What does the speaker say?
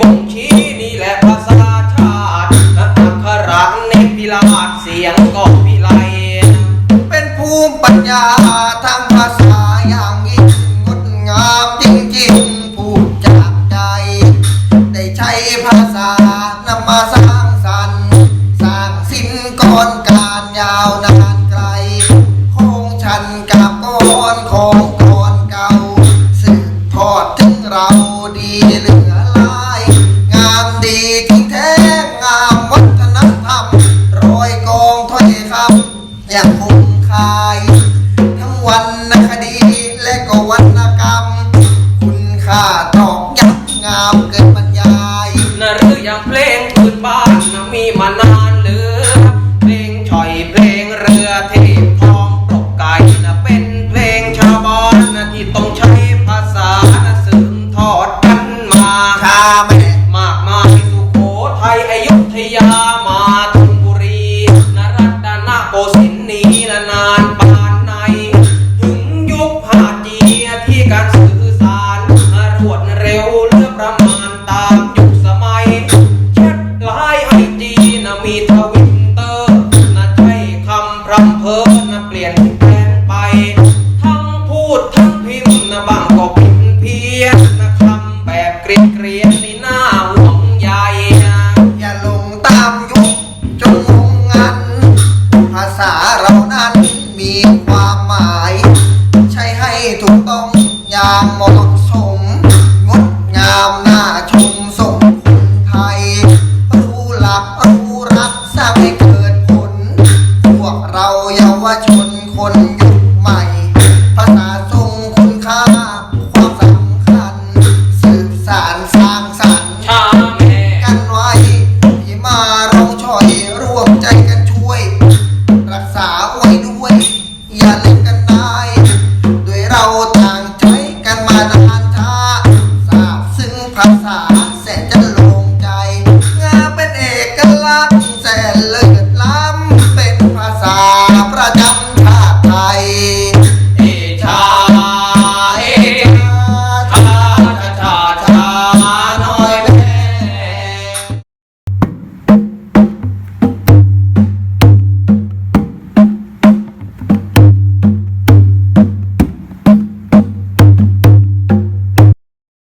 บ่งชี้นี่แหละภาษาชาติอักขรังเนพิลาดเสียงก็พิไลเป็นภูมิปัญญาทางภาษาอย่างยิ่งงดงามจริงๆพูดจากใจ ได้ใช้ภาษานำมาสร้างสรรค์สร้างสินก่อนการยาวนานไกลคงชันกับก้อนของ ย่างคงคาย ทั้งวรรณคดีและก็วรรณกรรม คุณค่าตอกย้ำงามเกินบรรยายนะหรืออย่างเพลงพื้นบ้านนะมีมานานเหรือเพลงช่อยเพลง ร็วเลือประมาณตามยุคสมัยแชทไลน์ไอจีนะมีทวิตเตอร์นะใช้คำพรำเพอนะเปลี่ยนแปลงไป ทั้งพูดทั้งพิมพ์นะบางก็ผิดเพี้ยนนะคำแบบเกรียนเกรียนๆนี่น่าห่วงใยนะอย่าหลงตามยุคจงงงงัน ภาษาเรานั้นมีความหมาย ใช้ให้ถูกต้องอย่างเหมาะสมง ดง